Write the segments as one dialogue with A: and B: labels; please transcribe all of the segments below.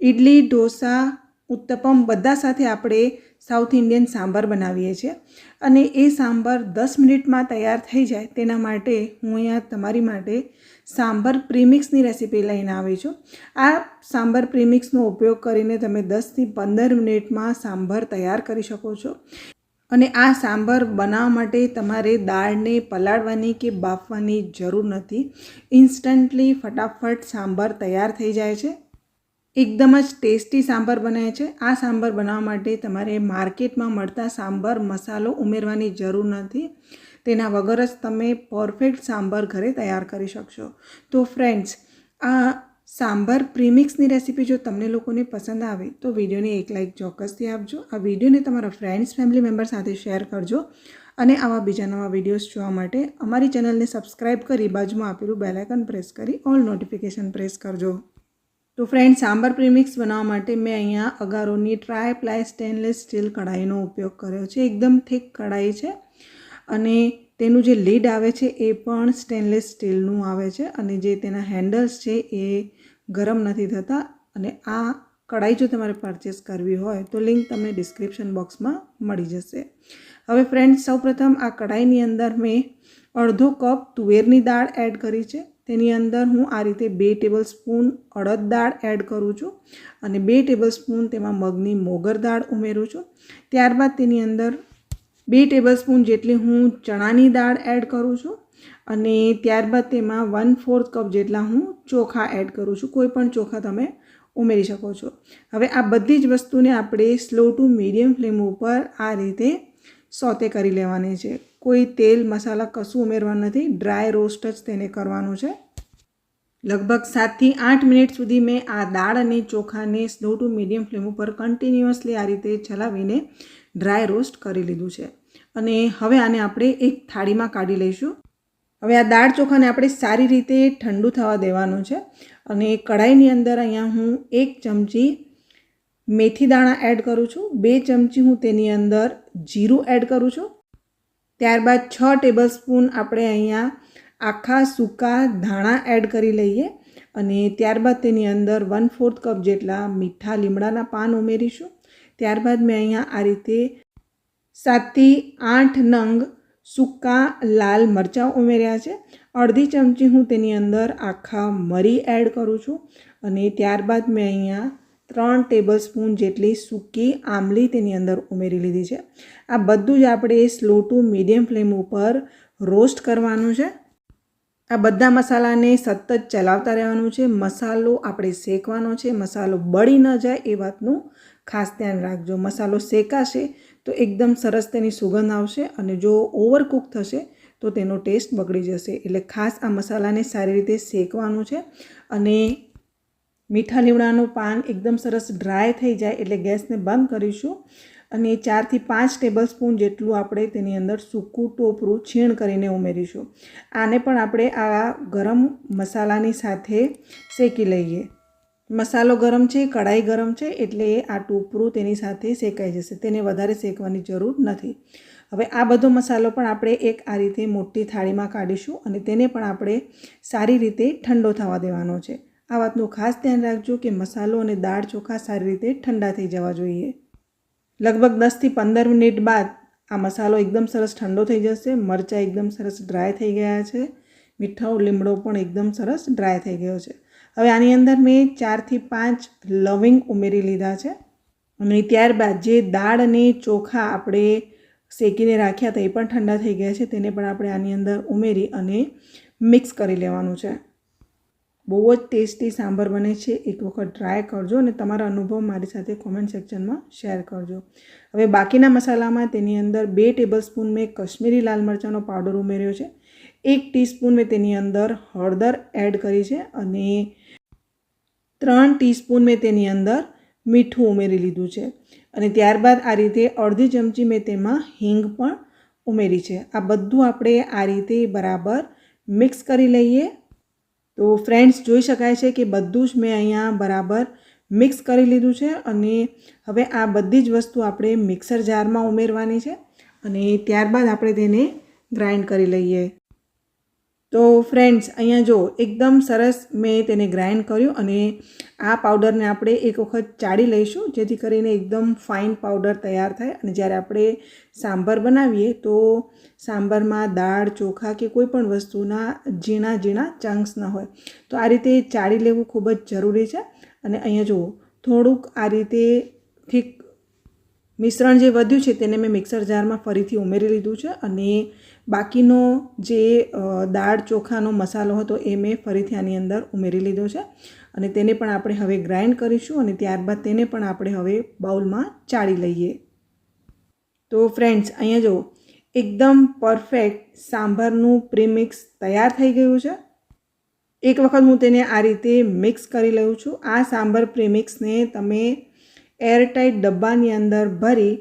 A: ઇડલી ઢોસા, ઉત્તપમ બધા સાથે આપણે સાઉથ ઇન્ડિયન સાંભાર બનાવીએ છીએ. અને એ સાંભાર દસ મિનિટમાં તૈયાર થઈ જાય તેના માટે હું અહીંયા તમારી માટે સાંભાર પ્રીમિક્સની રેસીપી લઈને આવી છું. આ સાંભાર પ્રીમિક્સનો ઉપયોગ કરીને તમે દસથી પંદર મિનિટમાં સાંભાર તૈયાર કરી શકો છો. અને આ સાંભાર બનાવવા માટે તમારે દાળને પલાળવાની કે બાફવાની જરૂર નથી. ઇન્સ્ટન્ટલી ફટાફટ સાંભાર તૈયાર થઈ જાય છે. એકદમ જ ટેસ્ટી સાંભાર બનાવે છે. આ સાંભાર બનાવવા માટે તમારે માર્કેટમાં મળતા સાંભાર મસાલો ઉમેરવાની જરૂર નથી. તેના વગર જ તમે પરફેક્ટ સાંભાર ઘરે તૈયાર કરી શકશો. તો ફ્રેન્ડ્સ, આ સાંભાર પ્રીમિક્સની રેસીપી જો તમને લોકોને પસંદ આવે, તો વિડીયોને એક લાઇક ચોક્કસથી આપજો. આ વિડીયોને તમારા ફ્રેન્ડ્સ, ફેમિલી મેમ્બર સાથે શેર કરજો અને આવા બીજા નવા વિડીયોઝ જોવા માટે અમારી ચેનલને સબસ્ક્રાઈબ કરી બાજુમાં આપેલું બેલાઇકન પ્રેસ કરી ઓલ નોટિફિકેશન પ્રેસ કરજો. તો ફ્રેન્ડ સાંભાર પ્રીમિક્સ બનાવવા માટે મેં અહીંયા અગારોની ટ્રાય પ્લાય સ્ટેનલેસ સ્ટીલ કઢાઈનો ઉપયોગ કર્યો છે. એકદમ થીક કઢાઈ છે અને તેનું જે લીડ આવે છે એ પણ સ્ટેનલેસ સ્ટીલનું આવે છે અને જે તેના હેન્ડલ્સ છે એ ગરમ નથી થતા અને આ કઢાઈ જો તમારે પરચેસ કરવી હોય તો લિંક તમને ડિસ્ક્રિપ્શન બોક્સમાં મળી જશે. હવે ફ્રેન્ડ સૌપ્રથમ આ કઢાઈની અંદર મેં અડધો કપ તુવેરની દાળ એડ કરી છે. તેની અંદર હું આ રીતે બે ટેબલ સ્પૂન અડદ દાળ એડ કરું છું અને બે ટેબલ સ્પૂન તેમાં મગની મોગર દાળ ઉમેરું છું. ત્યારબાદ તેની અંદર બે ટેબલ સ્પૂન જેટલી હું ચણાની દાળ એડ કરું છું અને ત્યારબાદ તેમાં વન ફોર્થ કપ જેટલા હું ચોખા એડ કરું છું. કોઈ પણ ચોખા તમે ઉમેરી શકો છો. હવે આ બધી જ વસ્તુને આપણે સ્લો ટુ મીડિયમ ફ્લેમ ઉપર આ રીતે સોતે કરી લેવાની છે. કોઈ તેલ મસાલા કશું ઉમેરવાનું નથી. ડ્રાય રોસ્ટ જ તેને કરવાનું છે. લગભગ સાતથી આઠ મિનિટ સુધી મેં આ દાળ અને ચોખાને સ્લો ટુ મીડિયમ ફ્લેમ ઉપર કન્ટિન્યુઅસલી આ રીતે ચલાવીને ડ્રાય રોસ્ટ કરી લીધું છે. અને હવે આને આપણે એક થાળીમાં કાઢી લઈશું. હવે આ દાળ ચોખાને આપણે સારી રીતે ઠંડુ થવા દેવાનું છે. અને કઢાઈની અંદર અહીંયા હું એક ચમચી મેથી દાણા એડ કરું છું. બે ચમચી હું તેની અંદર જીરું એડ કરું છું. ત્યારબાદ છ ટેબલ સ્પૂન આપણે અહીંયા આખા સૂકા ધાણા એડ કરી લઈએ અને ત્યારબાદ તેની અંદર વન ફોર્થ કપ જેટલા મીઠા લીમડાના પાન ઉમેરીશું. ત્યારબાદ મેં અહીંયા આ રીતે સાતથી આઠ નંગ સૂકા લાલ મરચાં ઉમેર્યા છે. અડધી ચમચી હું તેની અંદર આખા મરી એડ કરું છું અને ત્યારબાદ મેં અહીંયા ત્રણ ટેબલ સ્પૂન જેટલી સૂકી આમલી તેની અંદર ઉમેરી લીધી છે. આ બધું જ આપણે સ્લો ટુ મીડિયમ ફ્લેમ ઉપર રોસ્ટ કરવાનું છે. આ બધા મસાલાને સતત ચલાવતા રહેવાનું છે. મસાલો આપણે શેકવાનો છે. મસાલો બળી ન જાય એ વાતનું ખાસ ધ્યાન રાખજો. મસાલો શેકાશે તો એકદમ સરસ તેની સુગંધ આવશે અને જો ઓવરકુક થશે તો તેનો ટેસ્ટ બગડી જશે. એટલે ખાસ આ મસાલાને સારી રીતે શેકવાનું છે અને મીઠા લીમડાનું પાન એકદમ સરસ ડ્રાય થઈ જાય એટલે ગેસને બંધ કરીશું. અને ચારથી પાંચ ટેબલ સ્પૂન જેટલું આપણે તેની અંદર સૂકું ટોપરું છીણ કરીને ઉમેરીશું. આને પણ આપણે આ ગરમ મસાલાની સાથે શેકી લઈએ. મસાલો ગરમ છે, કઢાઈ ગરમ છે, એટલે આ ટોપરું તેની સાથે શેકાઈ જશે. તેને વધારે શેકવાની જરૂર નથી. હવે આ બધો મસાલો પણ આપણે એક આ રીતે મોટી થાળીમાં કાઢીશું અને તેને પણ આપણે સારી રીતે ઠંડો થવા દેવાનો છે. આ વાતનું ખાસ ધ્યાન રાખજો કે મસાલો અને દાળ ચોખા સારી રીતે ઠંડા થઈ જવા જોઈએ. લગભગ દસથી પંદર મિનિટ બાદ આ મસાલો એકદમ સરસ ઠંડો થઈ જશે, મરચાં એકદમ સરસ ડ્રાય થઈ ગયા છે મીઠો લીમડો પણ એકદમ સરસ ડ્રાય થઈ ગયો છે. હવે આની અંદર મેં ચારથી પાંચ લવિંગ ઉમેરી લીધા છે અને ત્યારબાદ જે દાળ અને ચોખા આપણે શેકીને રાખ્યા હતા એ પણ ઠંડા થઈ ગયા છે, તેને પણ આપણે આની અંદર ઉમેરી અને મિક્સ કરી લેવાનું છે. બહુ જ ટેસ્ટી સાંભાર બને છે. એક વખત ટ્રાય કરજો અને તમારા અનુભવ મારી સાથે કોમેન્ટ સેક્શનમાં શેર કરજો. હવે બાકીના મસાલામાં તેની અંદર બે ટેબલ સ્પૂન મેં કશ્મીરી લાલ મરચાંનો પાવડર ઉમેર્યો છે. એક ટીસ્પૂન મેં તેની અંદર હળદર એડ કરી છે અને ત્રણ ટીસ્પૂન મેં તેની અંદર મીઠું ઉમેરી લીધું છે. અને ત્યારબાદ આ રીતે અડધી ચમચી મેં તેમાં હિંગ પણ ઉમેરી છે. આ બધું આપણે આ રીતે બરાબર મિક્સ કરી લઈએ તો ફ્રેન્ડ્સ જોઈ શકાય છે કે બધું જ મેં અહીંયા બરાબર મિક્સ કરી લીધું છે અને હવે આ બધી જ વસ્તુ આપણે મિક્સર જારમાં ઉમેરવાની છે અને ત્યારબાદ આપણે તેને ગ્રાઇન્ડ કરી લઈએ. તો ફ્રેન્ડ્સ અહીંયા જો એકદમ સરસ મેં તેને ગ્રાઇન્ડ કર્યું અને આ પાવડરને આપણે એક વખત ચાળી લઈશું, જેથી કરીને એકદમ ફાઇન પાવડર તૈયાર થાય. અને જ્યારે આપણે સાંભાર બનાવીએ, તો સાંભારમાં દાળ, ચોખા કે કોઈ પણ વસ્તુના ઝીણા ઝીણા ચંક્સ ન હોય. તો આ રીતે ચાળી લેવું ખૂબ જ જરૂરી છે. અને અહીંયા જુઓ થોડુંક આ રીતે થીક મિશ્રણ જે વધ્યું છે તેને મેં મિક્સર જારમાં ફરીથી ઉમેરી લીધું છે અને બાકીનો જે દાળ ચોખાનો મસાલો હતો એ મેં ફરીથી આની અંદર ઉમેરી લીધો છે અને તેને પણ આપણે હવે ગ્રાઇન્ડ કરીશું અને ત્યારબાદ તેને પણ આપણે હવે બાઉલમાં ચાળી લઈએ. તો ફ્રેન્ડ્સ, અહીંયા જુઓ, એકદમ પરફેક્ટ સાંભારનું પ્રીમિક્સ તૈયાર થઈ ગયું છે. એક વખત હું તેને આ રીતે મિક્સ કરી લઉં છું. આ સાંભાર પ્રીમિક્સને તમે એરટાઇટ ડબ્બાની અંદર ભરી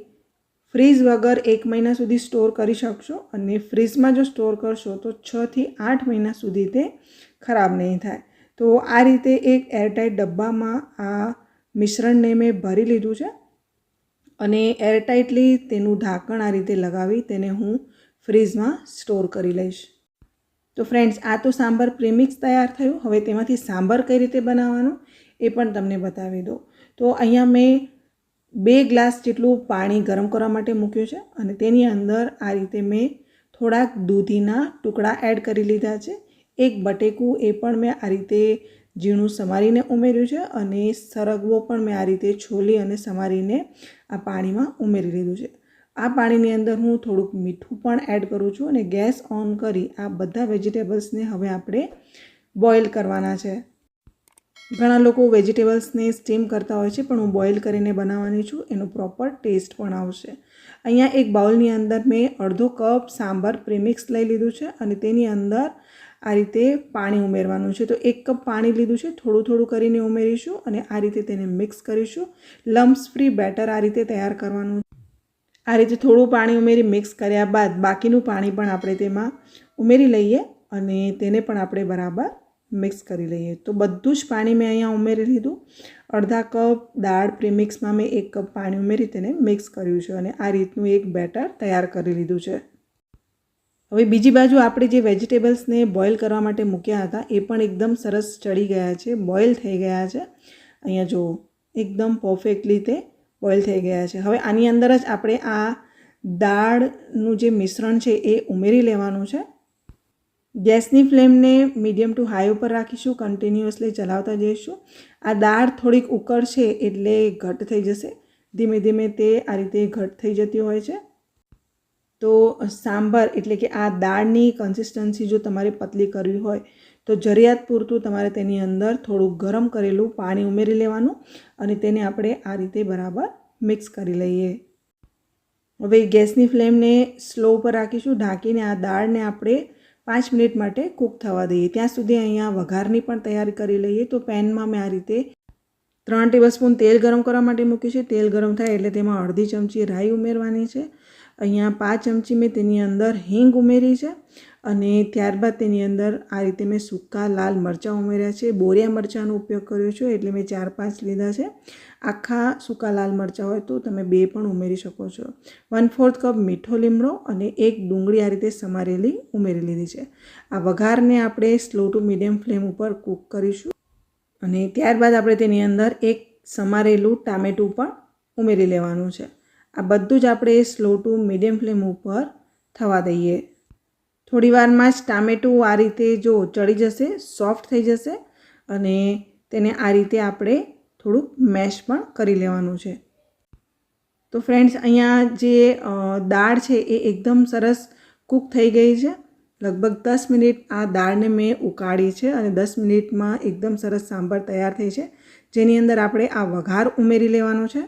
A: ફ્રીઝ વગર એક મહિના સુધી સ્ટોર કરી શકશો અને ફ્રીઝમાં જો સ્ટોર કરશો તો છથી આઠ મહિના સુધી તે ખરાબ નહીં થાય. તો આ રીતે એક એરટાઇટ ડબ્બામાં આ મિશ્રણને મેં ભરી લીધું છે અને એરટાઇટલી તેનું ઢાંકણ આ રીતે લગાવી તેને હું ફ્રીઝમાં સ્ટોર કરી લઈશ. તો ફ્રેન્ડ્સ, આ તો સાંભાર પ્રીમિક્સ તૈયાર થયું. હવે તેમાંથી સાંભાર કઈ રીતે બનાવવાનું એ પણ તમને બતાવી દઉં. તો અહીંયા મેં બે ગ્લાસ જેટલું પાણી ગરમ કરવા માટે મૂક્યું છે અને તેની અંદર આ રીતે મેં થોડાક દૂધીના ટુકડા એડ કરી લીધા છે. એક બટેકું એ પણ મેં આ રીતે ઝીણું સમારીને ઉમેર્યું છે અને સરગવો પણ મેં આ રીતે છોલી અને સમારીને આ પાણીમાં ઉમેરી લીધું છે. આ પાણીની અંદર હું થોડુંક મીઠું પણ એડ કરું છું અને ગેસ ઓન કરી આ બધા વેજીટેબલ્સને હવે આપણે બોઇલ કરવાના છે. ઘણા લોકો વેજીટેબલ્સને સ્ટીમ કરતા હોય છે, પણ હું બોઇલ કરીને બનાવવાની છું, એનો પ્રોપર ટેસ્ટ પણ આવશે. અહીંયા એક બાઉલની અંદર મેં અડધો કપ સાંભાર પ્રીમિક્સ લઈ લીધું છે અને તેની અંદર આ રીતે પાણી ઉમેરવાનું છે. તો એક કપ પાણી લીધું છે, થોડું થોડું કરીને ઉમેરીશું અને આ રીતે તેને મિક્સ કરીશું. લમ્સ ફ્રી બેટર આ રીતે તૈયાર કરવાનું આ રીતે થોડું પાણી ઉમેરી મિક્સ કર્યા બાદ બાકીનું પાણી પણ આપણે તેમાં ઉમેરી લઈએ અને તેને પણ આપણે બરાબર મિક્સ કરી લઈએ. તો બધું જ પાણી મેં અહીંયા ઉમેરી લીધું. અડધા કપ દાળ પ્રીમિક્સમાં મેં એક કપ પાણી ઉમેરી તેને મિક્સ કર્યું છે અને આ રીતનું એક બેટર તૈયાર કરી લીધું છે. હવે બીજી બાજુ આપણે જે વેજીટેબલ્સને બોઇલ કરવા માટે મૂક્યા હતા એ પણ એકદમ સરસ ચડી ગયા છે, બોઇલ થઈ ગયા છે. અહીંયા જુઓ એકદમ પરફેક્ટલી તે બોઇલ થઈ ગયા છે. હવે આની અંદર જ આપણે આ દાળનું જે મિશ્રણ છે એ ઉમેરી લેવાનું છે. ગેસની ફ્લેમને મીડિયમ ટુ હાઈ ઉપર રાખીશું કન્ટિન્યુઅસલી ચલાવતા જઈશું. આ દાળ થોડીક ઉકળશે એટલે ઘટ થઈ જશે. ધીમે ધીમે તે આ રીતે ઘટ થઈ જતી હોય છે. તો સાંભાર એટલે કે આ દાળની કન્સિસ્ટન્સી જો તમારે પતલી કરવી હોય, તો જરૂરિયાત પૂરતું તમારે તેની અંદર થોડું ગરમ કરેલું પાણી ઉમેરી લેવાનું અને તેને આપણે આ રીતે બરાબર મિક્સ કરી લઈએ. હવે ગેસની ફ્લેમને સ્લો ઉપર રાખીશું. ઢાંકીને આ દાળને આપણે પાંચ મિનિટ માટે કૂક થવા દઈએ. ત્યાં સુધી અહીંયા વઘારની પણ તૈયારી કરી લઈએ તો પેનમાં મેં આ રીતે ત્રણ ટેબલસ્પૂન તેલ ગરમ કરવા માટે મૂક્યું છે. તેલ ગરમ થાય એટલે તેમાં અડધી ચમચી રાઈ ઉમેરવાની છે. અહીંયા પાંચ ચમચી મેં તેની અંદર હિંગ ઉમેરી છે અને ત્યારબાદ તેની અંદર આ રીતે મેં સૂકા લાલ મરચાં ઉમેર્યા છે. બોરિયા મરચાંનો ઉપયોગ કર્યો છે એટલે મેં ચાર પાંચ લીધા છે. આખા સૂકા લાલ મરચાં હોય તો તમે બે પણ ઉમેરી શકો છો. વન ફોર્થ કપ મીઠો લીમડો અને એક ડુંગળી આ રીતે સમારેલી ઉમેરી લીધી છે. આ વઘારને આપણે સ્લો ટુ મીડિયમ ફ્લેમ ઉપર કૂક કરીશું અને ત્યારબાદ આપણે તેની અંદર એક સમારેલું ટામેટું પણ ઉમેરી લેવાનું છે. આ બધું જ આપણે સ્લો ટુ મીડિયમ ફ્લેમ ઉપર થવા દઈએ. થોડીવારમાં જ ટામેટું આ રીતે જો ચડી જશે સોફ્ટ થઈ જશે અને તેને આ રીતે આપણે થોડુંક મેશ પણ કરી લેવાનું છે. તો ફ્રેન્ડ્સ અહીંયા જે દાળ છે એ એકદમ સરસ કૂક થઈ ગઈ છે. લગભગ દસ મિનિટ આ દાળને મેં ઉકાળી છે અને દસ મિનિટમાં એકદમ સરસ સાંભાર તૈયાર થઈ છે. જેની અંદર આપણે આ વઘાર ઉમેરી લેવાનો છે.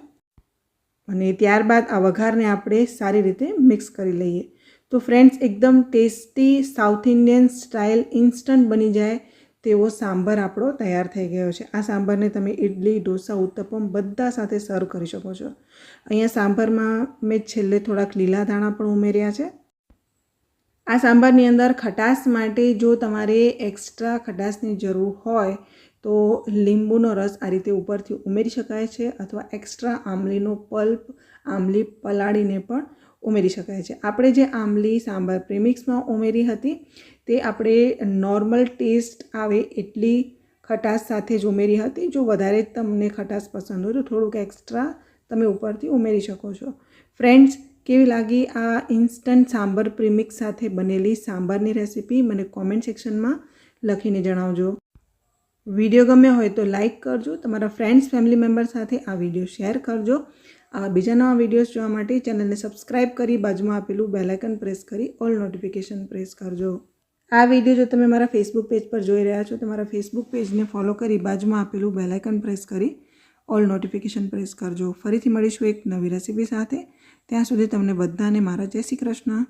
A: અને ત્યારબાદ આ વઘારને આપણે સારી રીતે મિક્સ કરી લઈએ. તો ફ્રેન્ડ્સ એકદમ tasty south Indian style instant બની જાય તેવો સાંભાર આપણો તૈયાર થઈ ગયો છે. આ સાંભારને તમે ઇડલી ઢોસા, ઉત્તપમ બધા સાથે સર્વ કરી શકો છો. અહીંયા સાંભારમાં મેં છેલ્લે થોડાક લીલા દાણા પણ ઉમેર્યા છે. આ સાંભારની અંદર ખટાશ માટે જો તમારે એક્સ્ટ્રા ખટાશની જરૂર હોય તો લીંબુનો રસ આ રીતે ઉપરથી ઉમેરી શકાય છે અથવા એક્સ્ટ્રા આમલીનો પલ્પ આમલી પલાળીને પણ ઉમેરી શકાય છે. આપણે જે આમલી સાંભાર પ્રેમિક્સમાં ઉમેરી હતી, તે આપણે નોર્મલ ટેસ્ટ આવે એટલી ખટાશ સાથે જ ઉમેરી હતી. જો વધારે તમને ખટાશ પસંદ હોય તો થોડુંક એક્સ્ટ્રા તમે ઉપરથી ઉમેરી શકો છો. ફ્રેન્ડ્સ કેવી લાગી આ ઇન્સ્ટન્ટ સાંભાર પ્રીમિક્સ સાથે બનેલી સાંભારની રેસીપી મને કોમેન્ટ સેક્શનમાં લખીને જણાવજો. વીડિયો ગમ્યો હોય તો લાઇક કરજો, તમારા ફ્રેન્ડ્સ ફેમિલી મેમ્બર સાથે આ વીડિયો શેર કરજો. આવા બીજા નવા વિડીયોઝ જોવા માટે ચેનલને સબસ્ક્રાઇબ કરી, બાજુમાં આપેલું બેલાઇકન પ્રેસ કરી ઓલ નોટિફિકેશન પ્રેસ કરજો. આ વીડિયો જો તમે મારા ફેસબુક પેજ પર જોઈ રહ્યા છો, તો મારા ફેસબુક પેજને ફોલો કરી, બાજુમાં આપેલું બેલાઇકન પ્રેસ કરી ઓલ નોટિફિકેશન પ્રેસ કરજો. ફરીથી મળીશું એક નવી રેસીપી સાથે. ત્યાં સુધી તમને બધાને મારા જય શ્રી કૃષ્ણ.